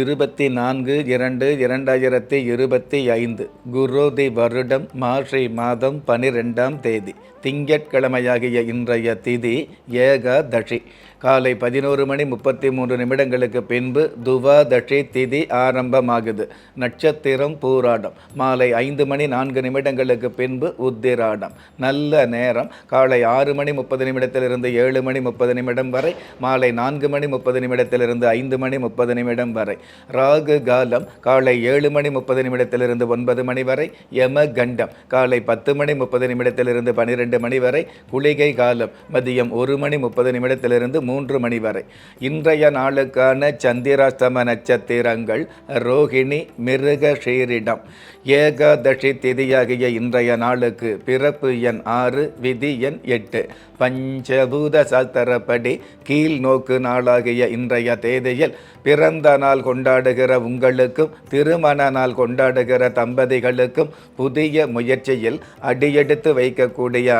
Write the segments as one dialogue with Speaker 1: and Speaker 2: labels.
Speaker 1: இருபத்தி நான்கு இரண்டு இரண்டாயிரத்தி இருபத்தி ஐந்து குரோதி வருடம் மார்கழி மாதம் பனிரெண்டாம் தேதி. திங்கட்கிழமையாகிய இன்றைய திதி ஏகாதஷி காலை பதினோரு மணி முப்பத்தி மூன்று நிமிடங்களுக்கு பின்பு துவாதஷி திதி ஆரம்பமாகுது. நட்சத்திரம் பூராடம். மாலை ஐந்து மணி நான்கு நிமிடங்களுக்கு பின்பு உத்திராடம். நல்ல நேரம். காலை ஆறு மணி முப்பது நிமிடத்திலிருந்து ஏழு மணி முப்பது நிமிடம் வரை. மாலை நான்கு மணி முப்பது நிமிடத்திலிருந்து ஐந்து மணி முப்பது நிமிடம் வரை. ராகு காலம். காலை ஏழு மணி முப்பது நிமிடத்திலிருந்து ஒன்பது மணி வரை. யம கண்டம். காலை பத்து மணி முப்பது நிமிடத்திலிருந்து பனிரெண்டு மணி வரை குளிகை காலம். மதியம் ஒரு மணி முப்பது நிமிடத்திலிருந்து மூன்று மணி வரை. இன்றைய நாளுக்கான சந்திராஸ்தம நட்சத்திரங்கள் ரோஹிணி மிருக ஷீரிடம். ஏகாதசி திதியாகிய இன்றைய நாளுக்கு பிறப்பு எண் ஆறு விதி எண் எட்டு. பஞ்சபூத சாஸ்திரப்படி கீழ் நோக்கு நாளாகிய இன்றைய தேதியில் பிறந்த நாள் கொண்டாடுகிற உங்களுக்கும் திருமண நாள் கொண்டாடுகிற தம்பதிகளுக்கும் புதிய முயற்சியில் அடியெடுத்து வைக்கக்கூடிய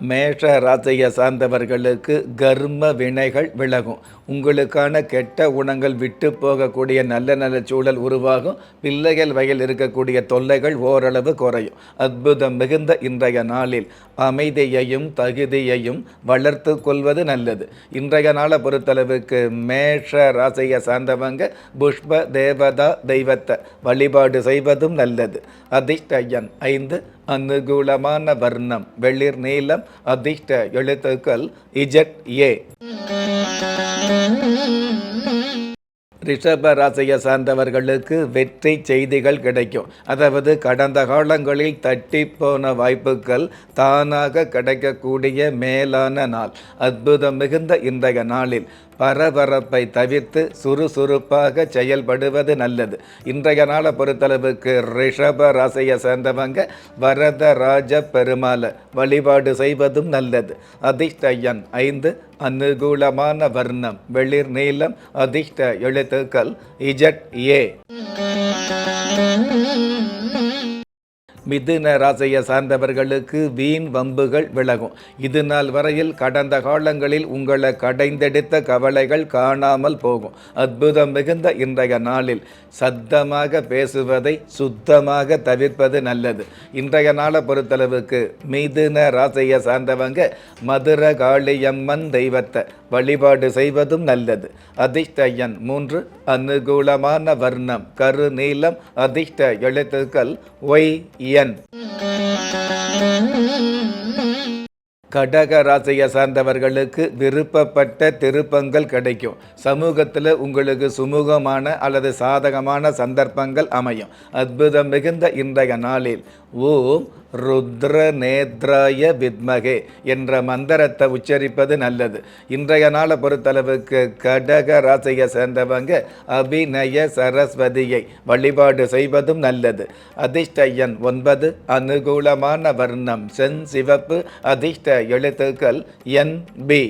Speaker 1: மேஷ ராசியை சார்ந்தவர்களுக்கு கர்ம வினைகள் விலகும். உங்களுக்கான கெட்ட குணங்கள் விட்டு போகக்கூடிய நல்ல நல்ல சூழல் உருவாகும். பிள்ளைகள் வகையில் இருக்கக்கூடிய தொல்லைகள் ஓரளவு குறையும். அற்புதம் மிகுந்த இன்றைய நாளில் அமைதியையும் தகுதியையும் வளர்த்து கொள்வது நல்லது. இன்றைய நாளை பொறுத்தளவுக்கு மேஷ ராசியை சார்ந்தவங்க புஷ்ப தேவதா தெய்வத்தை வழிபாடு செய்வதும் நல்லது. அதிர்ஷ்ட ஐந்து அனுகூலமான வர்ணம் வெளிர் நீலம் அதிர்ஷ்ட எழுத்துக்கள் இஜட் ஏ. ரிஷப ராசியை சார்ந்தவர்களுக்கு வெற்றி செய்திகள் கிடைக்கும். அதாவது கடந்த காலங்களில் தட்டி போன வாய்ப்புகள் தானாக கிடைக்கக்கூடிய மேலான நாள் அற்புதம் மிகுந்த இன்றைய நாளில். பரபரப்பை தவிர்த்து சுறுசுறுப்பாக செயல்படுவது நல்லது. இன்றைய நாளை பொறுத்தளவுக்கு ரிஷப ராசியை சேர்ந்தவங்க வரதராஜ பெருமாளை வழிபாடு செய்வதும் நல்லது. அதிர்ஷ்ட எண் ஐந்து அனுகூலமான வர்ணம் வெளிர் நீளம் அதிர்ஷ்ட எழுத்துக்கள் இஜட் ஏ. மிதுன ராசியை சார்ந்தவர்களுக்கு வீண் வம்புகள் விலகும். இது நாள் வரையில் கடந்த காலங்களில் உங்களை கடைந்தெடுத்த கவலைகள் காணாமல் போகும். அற்புதம் மிகுந்த இன்றைய நாளில் சத்தமாக பேசுவதை சுத்தமாக தவிர்ப்பது நல்லது. இன்றைய நாளை பொறுத்தளவுக்கு மிதுன ராசியை சார்ந்தவங்க மதுர காளியம்மன் தெய்வத்தை வழிபாடு செய்வதும் நல்லது. அதிர்ஷ்ட மூன்று அனுகூலமான வர்ணம் கரு நீளம் அதிர்ஷ்ட எழுத்துக்கள் ஒய் என். கடக ராசியை சார்ந்தவர்களுக்கு விருப்பப்பட்ட திருப்பங்கள் கிடைக்கும். சமூகத்தில் உங்களுக்கு சுமூகமான அல்லது சாதகமான சந்தர்ப்பங்கள் அமையும். அற்புதம் மிகுந்த இன்றைய நாளில். ஓம் ருத்ர நேத்ராய வித்மகே என்ற மந்திரத்தை உச்சரிப்பது நல்லது. இன்றைய நாளை பொறுத்தளவுக்கு கடக ராசியை சேர்ந்தவங்க அபிநய சரஸ்வதியை வழிபாடு செய்வதும் நல்லது. அதிர்ஷ்டயன் ஒன்பது அனுகூலமான வர்ணம் சென் சிவப்பு அதிர்ஷ்ட எழுத்துக்கள் என் பி.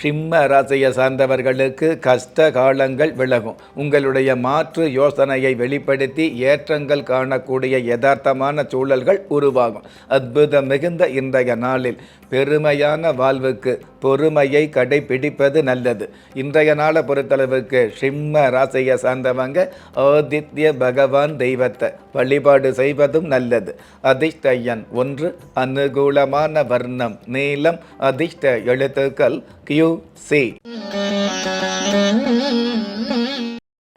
Speaker 1: சிம்ம ராசியை சார்ந்தவர்களுக்கு கஷ்ட காலங்கள் விலகும். உங்களுடைய மாற்று யோசனையை வெளிப்படுத்தி ஏற்றங்கள் காணக்கூடிய யதார்த்தமான சூழல்கள் உருவாகும். அற்புதம் மிகுந்த இன்றைய நாளில் பெருமையான வாழ்வுக்கு பொறுமையை கடைபிடிப்பது நல்லது. இன்றைய நாளை பொறுத்தளவுக்கு சிம்ம ராசியை சார்ந்தவங்க ஆதித்ய பகவான் தெய்வத்தை வழிபாடு செய்வதும் நல்லது. அதிர்ஷ்ட ஒன்று அனுகூலமான வர்ணம் நீளம் அதிர்ஷ்ட எழுத்துக்கள் கியூ சி.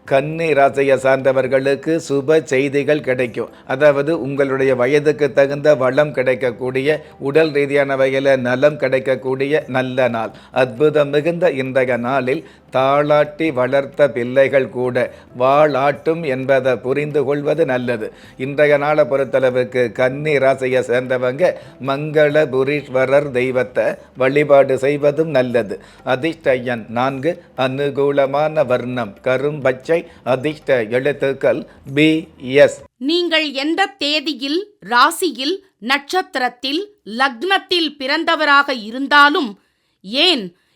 Speaker 1: கன்னி ராசியை சார்ந்தவர்களுக்கு சுப செய்திகள் கிடைக்கும். அதாவது உங்களுடைய வயதுக்கு தகுந்த வளம் கிடைக்கக்கூடிய உடல் ரீதியான வகையில் நலம் கிடைக்கக்கூடிய நல்ல நாள். அற்புதம் மிகுந்த இன்றைய நாளில் தாளாட்டி வளர்த்த பிள்ளைகள் கூட வாளாட்டும் என்பதை புரிந்து கொள்வது நல்லது. இன்றைய நாளை பொறுத்தளவுக்கு கன்னி ராசியை சேர்ந்தவங்க மங்களபுரீஸ்வரர் தெய்வத்தை வழிபாடு செய்வதும் நல்லது. அதிர்ஷ்டயன் நான்கு அனுகூலமான வர்ணம் கரும்பச்சை அதிர்ஷ்ட எழுத்துக்கள் பி எஸ்.
Speaker 2: நீங்கள் எந்த தேதியில் ராசியில் நட்சத்திரத்தில் லக்னத்தில் பிறந்தவராக இருந்தாலும் ஏன்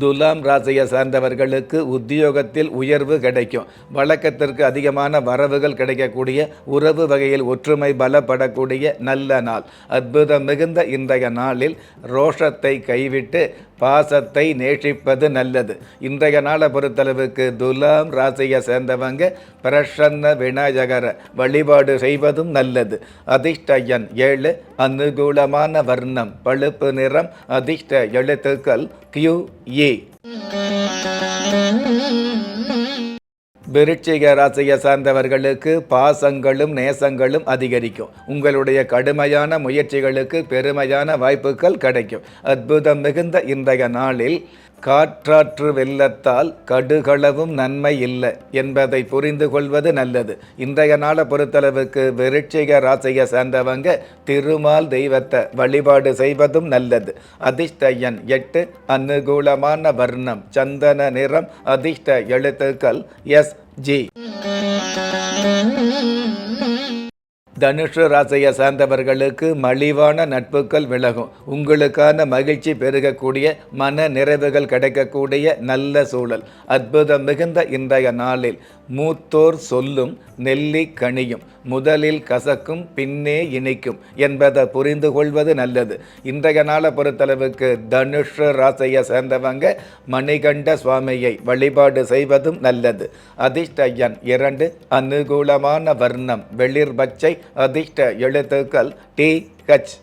Speaker 1: துலாம் ராசியை சார்ந்தவர்களுக்கு உத்தியோகத்தில் உயர்வு கிடைக்கும். வழக்கத்திற்கு அதிகமான வரவுகள் கிடைக்கக்கூடிய உறவு வகையில் ஒற்றுமை பலப்படக்கூடிய நல்ல நாள். அற்புதம் மிகுந்த இன்றைய நாளில் ரோஷத்தை கைவிட்டு பாசத்தை நேசிப்பது நல்லது. இன்றைய நாளை பொறுத்தளவுக்கு துலாம் ராசியை சேர்ந்தவங்க பிரசன்ன விநாயகரை வழிபாடு செய்வதும் நல்லது. அதிர்ஷ்டயன் ஏழு அனுகூலமான வர்ணம் பழுப்பு நிறம் அதிர்ஷ்ட எழுத்துக்கள் கியூ ஏ e. விருட்சிக ராசியை சார்ந்தவர்களுக்கு பாசங்களும் நேசங்களும் அதிகரிக்கும். உங்களுடைய கடுமையான முயற்சிகளுக்கு பெருமையான வாய்ப்புகள் கிடைக்கும். அற்புதம் மிகுந்த இன்றைய நாளில் காற்றாற்று வெள்ளத்தால் கடுகளவும் நன்மை இல்லை என்பதை புரிந்து கொள்வது நல்லது. இன்றைய நாளை பொறுத்தளவுக்கு விருட்சிக ராசியை சேர்ந்தவங்க திருமால் தெய்வத்தை வழிபாடு செய்வதும் நல்லது. அதிர்ஷ்டயன் எட்டு அனுகூலமான வர்ணம் சந்தன நிறம் அதிர்ஷ்ட எழுத்துக்கள் எஸ் ஜி தனுஷு ராசியை சார்ந்தவர்களுக்கு மலிவான நட்புகள் விலகும். உங்களுக்கான மகிழ்ச்சி பெருகக்கூடிய மன நிறைவுகள் கிடைக்கக்கூடிய நல்ல சூழல் அற்புதம் மிகுந்த இன்றைய நாளில். மூத்தோர் சொல்லும் நெல்லி கனியும் முதலில் கசக்கும் பின்னே இணைக்கும் என்பதை புரிந்து கொள்வது நல்லது. இன்றைய நாளை பொறுத்தளவுக்கு தனுஷ ராசையை சேர்ந்தவங்க மணிகண்ட சுவாமியை வழிபாடு செய்வதும் நல்லது. அதிர்ஷ்ட எண் இரண்டு அனுகூலமான வர்ணம் வெளிர் பச்சை அதிர்ஷ்ட எழுத்துக்கள் டி ஹச்.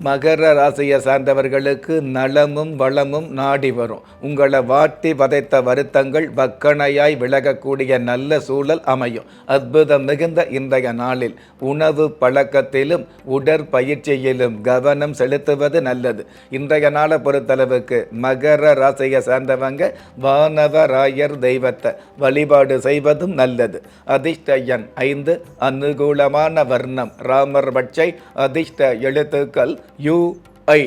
Speaker 1: மகர ராசியை சார்ந்தவர்களுக்கு நலமும் வளமும் நாடி வரும். உங்களை வாட்டி வதைத்த வருத்தங்கள் வக்கணையாய் விலகக்கூடிய நல்ல சூழல் அமையும். அற்புதம் மிகுந்த இன்றைய நாளில் உணவு பழக்கத்திலும் உடற்பயிற்சியிலும் கவனம் செலுத்துவது நல்லது. இன்றைய நாளை பொறுத்தளவுக்கு மகர ராசியை சார்ந்தவங்க வானவராயர் தெய்வத்தை வழிபாடு செய்வதும் நல்லது. அதிர்ஷ்ட எண் ஐந்து அனுகூலமான வர்ணம். ராமர் பட்சை அதிர்ஷ்ட எழுத்துக்கள் யுஐ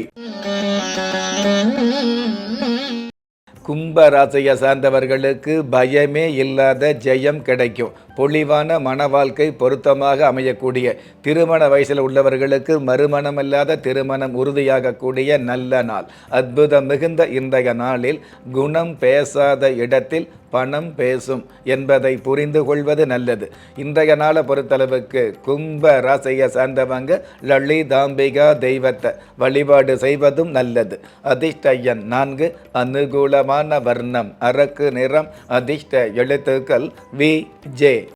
Speaker 1: கும்ப ராசியை சார்ந்தவர்களுக்கு பயமே இல்லாத ஜெயம் கிடைக்கும். பொலிவான மன வாழ்க்கை பொருத்தமாக அமையக்கூடிய திருமண வயசில் உள்ளவர்களுக்கு மறுமணமில்லாத திருமணம் உறுதியாகக்கூடிய நல்ல நாள். அற்புதம் மிகுந்த இன்றைய நாளில் குணம் பேசாத இடத்தில் பணம் பேசும் என்பதை புரிந்து கொள்வது நல்லது. இன்றைய நாளை பொறுத்தளவுக்கு கும்ப ராசியை சார்ந்தவங்க லலிதாம்பிகா தெய்வத்தை வழிபாடு செய்வதும் நல்லது. அதிர்ஷ்ட எண் நான்கு அனுகூலமான வர்ணம் அரக்கு நிறம் அதிர்ஷ்ட எழுத்துக்கள் வி ஜே.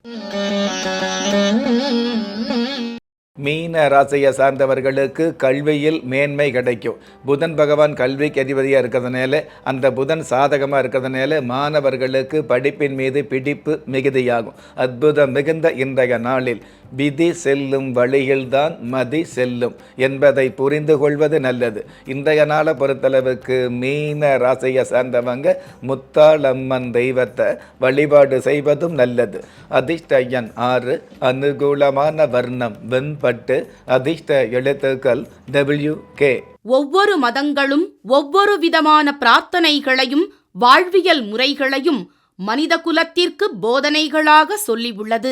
Speaker 1: மீன ராசியை சார்ந்தவர்களுக்கு கல்வியில் மேன்மை கிடைக்கும். புதன் பகவான் கல்விக்கு அதிபதியாக இருக்கிறதுனால அந்த புதன் சாதகமாக இருக்கிறதுனால மாணவர்களுக்கு படிப்பின் மீது பிடிப்பு மிகுதியாகும். அற்புதம் மிகுந்த இன்றைய நாளில். விதி செல்லும் வழியில்தான் மதி செல்லும் என்பதை புரிந்து கொள்வது நல்லது. இன்றைய நாளை பொறுத்தளவுக்கு மீன ராசியை சார்ந்தவங்க முத்தாளம்மன் தெய்வத்தை வழிபாடு செய்வதும் நல்லது. அதிர்ஷ்ட எண் ஆறு அனுகூலமான வர்ணம் வெண்பட்டு அதிர்ஷ்ட எழுத்துக்கள் டபிள்யூ கே
Speaker 2: ஒவ்வொரு மதங்களும் ஒவ்வொரு விதமான பிரார்த்தனைகளையும் வாழ்வியல் முறைகளையும் மனித குலத்திற்கு போதனைகளாக சொல்லியுள்ளது